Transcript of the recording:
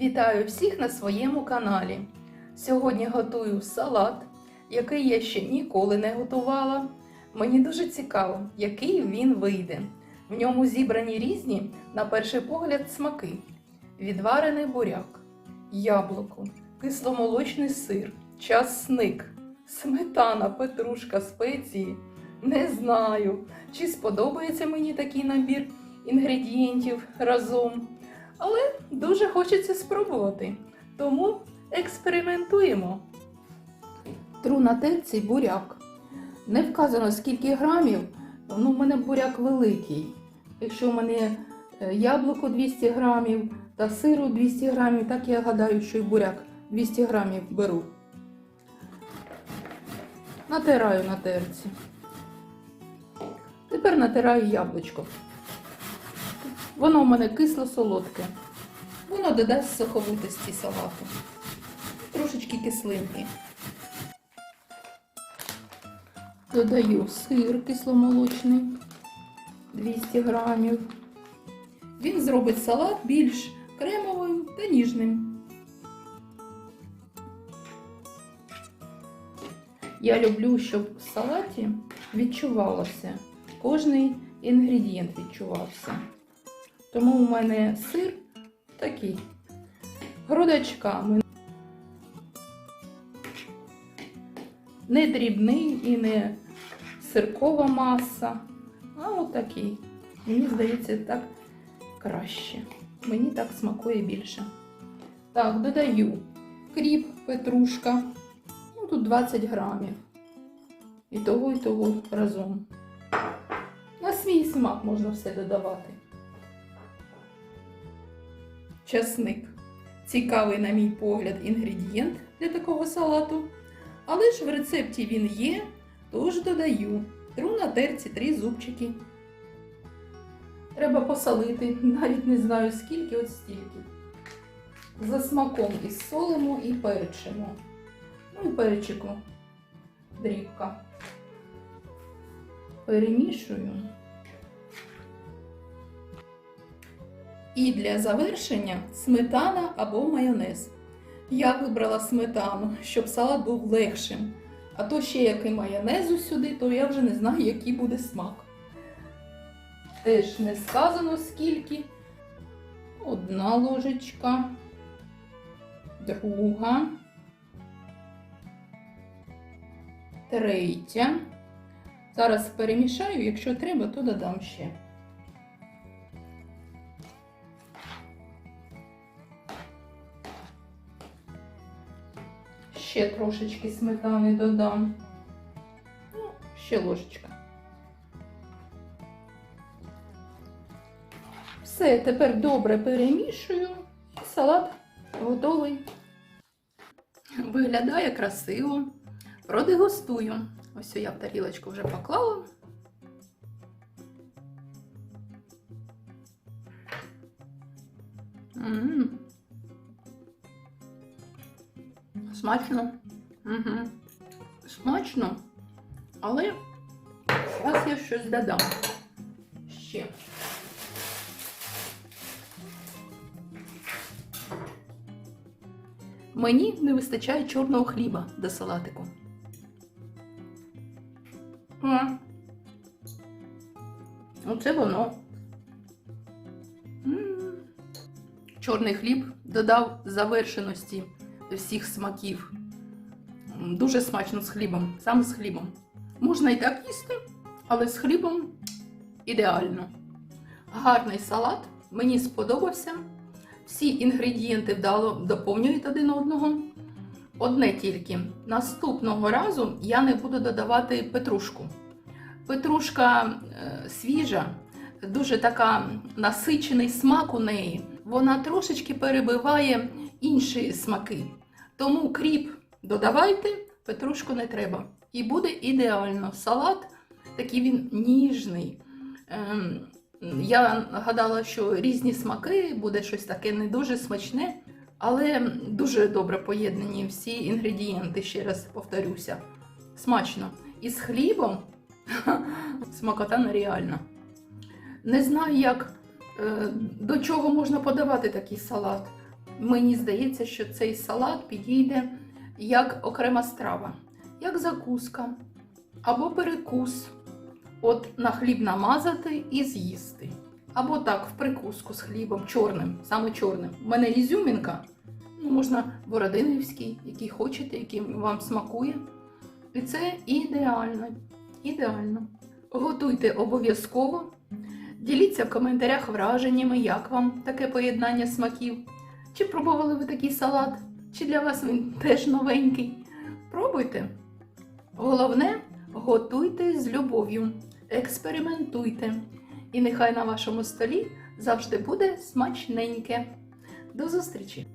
Вітаю всіх на своєму каналі. Сьогодні готую салат, який я ще ніколи не готувала. Мені дуже цікаво, який він вийде. В ньому зібрані різні, на перший погляд, смаки: відварений буряк, яблуко, кисломолочний сир, часник, сметана, петрушка, спеції. Не знаю, чи сподобається мені такий набір інгредієнтів разом. Але дуже хочеться спробувати. Тому експериментуємо. Тру на терці буряк. Не вказано скільки грамів, ну в мене буряк великий. Якщо в мене е, яблуко 200 грамів та сиру 200 грамів, так я гадаю, що і буряк 200 грамів беру. Натираю на терці. Тепер натираю яблучко. Воно в мене кисло-солодке. Воно додасть соковитості салату. Трошечки кислинки. Додаю сир кисломолочний 200 грамів. Він зробить салат більш кремовим та ніжним. Я люблю, щоб в салаті відчувалося. Кожний інгредієнт відчувався. Тому у мене сир такий. Грудочками. Не дрібний і не сиркова маса, а отакий. Мені здається, так краще. Мені так смакує більше. Так, додаю кріп, петрушка. Ну, тут 20 грамів. І того, і того разом. На свій смак можна все додавати. Часник. Цікавий, на мій погляд, інгредієнт для такого салату. Але ж в рецепті він є, тож додаю. Тру на терці три зубчики. Треба посолити, навіть не знаю скільки, от стільки. За смаком і солимо, і перчимо. Ну і перчику дрібка. Перемішую. І для завершення сметана або майонез. Я вибрала сметану, щоб салат був легшим. А то ще який майонезу сюди, то я вже не знаю, який буде смак. Теж не сказано скільки. Одна ложечка, друга, третя. Зараз перемішаю, якщо треба, то додам ще. Ще трошечки сметани додам. Ну, ще ложечка. Все, тепер добре перемішую. І салат готовий. Виглядає красиво. Продегустую. Ось я в тарілочку вже поклала. М. Смачно. Угу. Смачно. Але зараз я щось додам. Ще. Мені не вистачає чорного хліба до салатику. Оце воно. М. Чорний хліб додав завершеності всіх смаків. Дуже смачно з хлібом, саме з хлібом. Можна і так їсти, але з хлібом ідеально. Гарний салат, мені сподобався. Всі інгредієнти вдало доповнюють один одного. Одне тільки наступного разу я не буду додавати петрушку. Петрушка е, свіжа, дуже така насичений смак у неї. Вона трошечки перебиває інші смаки. Тому кріп додавайте, петрушку не треба. І буде ідеально. Салат такий він ніжний. Ем, я гадала, що різні смаки, буде щось таке не дуже смачне, але дуже добре поєднані всі інгредієнти, ще раз повторюся. Смачно. І з хлібом смакота нереальна. Не знаю, як, до чого можна подавати такий салат. Мені здається, що цей салат підійде як окрема страва, як закуска або перекус. От на хліб намазати і з'їсти. Або так, в прикуску з хлібом, чорним, саме чорним. У мене ізюмінка, ну, можна бородинівський, який хочете, який вам смакує. І це ідеально. Ідеально. Готуйте обов'язково. Діліться в коментарях враженнями, як вам таке поєднання смаків. Чи пробували ви такий салат? Чи для вас він теж новенький? Пробуйте. Головне, готуйте з любов'ю, експериментуйте. І нехай на вашому столі завжди буде смачненьке. До зустрічі!